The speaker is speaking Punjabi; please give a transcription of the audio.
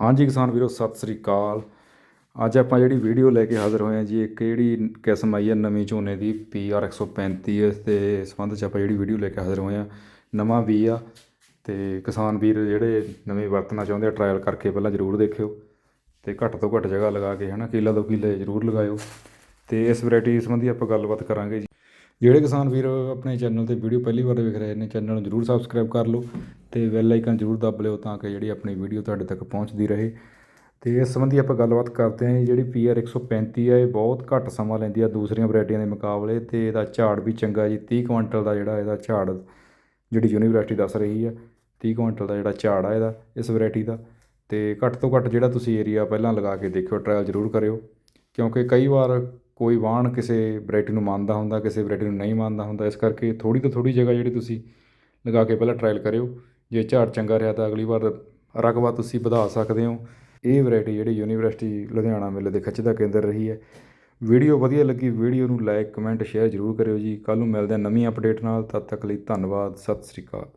ਹਾਂਜੀ ਕਿਸਾਨ ਵੀਰੋ, ਸਤਿ ਸ੍ਰੀ ਅਕਾਲ। ਅੱਜ ਆਪਾਂ ਜਿਹੜੀ ਵੀਡੀਓ ਲੈ ਕੇ ਹਾਜ਼ਰ ਹੋਏ ਹਾਂ ਜੀ ਇੱਕ ਜਿਹੜੀ ਕਿਸਮ ਆਈ ਹੈ? ਨਵੀਂ ਝੋਨੇ ਦੀ PR 135 ਇਸ ਦੇ ਸੰਬੰਧ 'ਚ ਆਪਾਂ ਜਿਹੜੀ ਵੀਡੀਓ ਲੈ ਕੇ ਹਾਜ਼ਰ ਹੋਏ ਹਾਂ, ਨਵਾਂ ਵੀ ਆ। ਤੇ ਕਿਸਾਨ ਵੀਰ, ਜਿਹੜੇ ਨਵੇਂ ਵਰਤਣਾ ਚਾਹੁੰਦੇ ਆ ਟਰਾਇਲ ਕਰਕੇ ਪਹਿਲਾਂ ਜ਼ਰੂਰ ਦੇਖਿਓ। ਤੇ ਘੱਟ ਤੋਂ ਘੱਟ ਜਗ੍ਹਾ ਲਗਾ ਕੇ, ਹਨਾ, ਕਿੱਲਾ ਦੋ ਕਿੱਲੇ ਜ਼ਰੂਰ ਲਗਾਇਓ। ਤੇ ਇਸ ਵੈਰਾਈਟੀ ਸੰਬੰਧੀ ਆਪਾਂ ਗੱਲਬਾਤ ਕਰਾਂਗੇ ਜੀ। ਜਿਹੜੇ ਕਿਸਾਨ ਵੀਰ ਆਪਣੇ ਚੈਨਲ ਤੇ ਵੀਡੀਓ ਪਹਿਲੀ ਵਾਰ ਵੇਖ ਰਹੇ ਨੇ ਚੈਨਲ ਨੂੰ ਜਰੂਰ ਸਬਸਕ੍ਰਾਈਬ ਕਰ ਲਓ। ਤੇ ਬੈਲ ਆਈਕਨ ਜਰੂਰ ਦੱਬ ਲਿਓ ਤਾਂ ਕਿ ਜਿਹੜੀ ਆਪਣੀ ਵੀਡੀਓ ਤੁਹਾਡੇ ਤੱਕ ਪਹੁੰਚਦੀ ਰਹੇ। ਤੇ ਇਸ ਸੰਬੰਧੀ ਆਪਾਂ ਗੱਲਬਾਤ ਕਰਦੇ ਹਾਂ ਜੀ। ਜਿਹੜੀ PR 135 ਹੈ ਇਹ ਬਹੁਤ ਘੱਟ ਸਮਾਂ ਲੈਂਦੀ ਆ ਦੂਸਰੀਆਂ ਵੈਰਾਈਟੀਆਂ ਦੇ ਮੁਕਾਬਲੇ ਤੇ ਇਹਦਾ ਝਾੜ ਵੀ ਚੰਗਾ ਜੀ 30 ਕੁਇੰਟਲ ਦਾ ਜਿਹੜਾ ਇਹਦਾ ਝਾੜ ਜਿਹੜੀ ਯੂਨੀਵਰਸਿਟੀ ਦੱਸ ਰਹੀ ਹੈ 30 ਕੁਇੰਟਲ ਦਾ ਜਿਹੜਾ ਝਾੜ ਆ ਇਹਦਾ, ਇਸ ਵੈਰਾਈਟੀ ਦਾ। ਤੇ ਘੱਟ ਤੋਂ ਘੱਟ ਜਿਹੜਾ ਤੁਸੀਂ ਏਰੀਆ ਪਹਿਲਾਂ ਲਗਾ ਕੇ ਦੇਖਿਓ ਟਰਾਇਲ ਜ਼ਰੂਰ ਕਰਿਓ। ਕਿਉਂਕਿ ਕਈ ਵਾਰ ਕੋਈ ਵਾਹਣ ਕਿਸੇ ਵੈਰਾਈਟੀ ਨੂੰ ਮੰਨਦਾ ਹੁੰਦਾ, ਕਿਸੇ ਵੈਰਾਈਟੀ ਨੂੰ ਨਹੀਂ ਮੰਨਦਾ ਹੁੰਦਾ, ਇਸ ਕਰਕੇ ਥੋੜੀ ਤੋਂ ਥੋੜੀ ਜਗ੍ਹਾ ਜਿਹੜੀ ਤੁਸੀਂ ਲਗਾ ਕੇ ਪਹਿਲਾਂ ਟਰਾਇਲ ਕਰਿਓ। ਜੇ ਝਾੜ ਚੰਗਾ ਰਿਹਾ ਤਾਂ ਅਗਲੀ ਵਾਰ ਰਕਬਾ ਤੁਸੀਂ ਵਧਾ ਸਕਦੇ ਹੋ। ਇਹ ਵੈਰਾਈਟੀ ਜਿਹੜੀ ਯੂਨੀਵਰਸਿਟੀ ਲੁਧਿਆਣਾ ਮੇਲੇ ਦੇ ਖਿੱਚ ਦਾ ਕੇਂਦਰ ਰਹੀ ਹੈ। ਵੀਡੀਓ ਵਧੀਆ ਲੱਗੀ, ਵੀਡੀਓ ਨੂੰ ਲਾਈਕ ਕਮੈਂਟ ਸ਼ੇਅਰ ਜ਼ਰੂਰ ਕਰਿਓ ਜੀ। ਕੱਲ ਨੂੰ ਮਿਲਦੇ ਹਾਂ ਨਵੀਂ ਅਪਡੇਟ ਨਾਲ। ਤਦ ਤੱਕ ਲਈ ਧੰਨਵਾਦ, ਸਤਿ ਸ੍ਰੀ ਅਕਾਲ।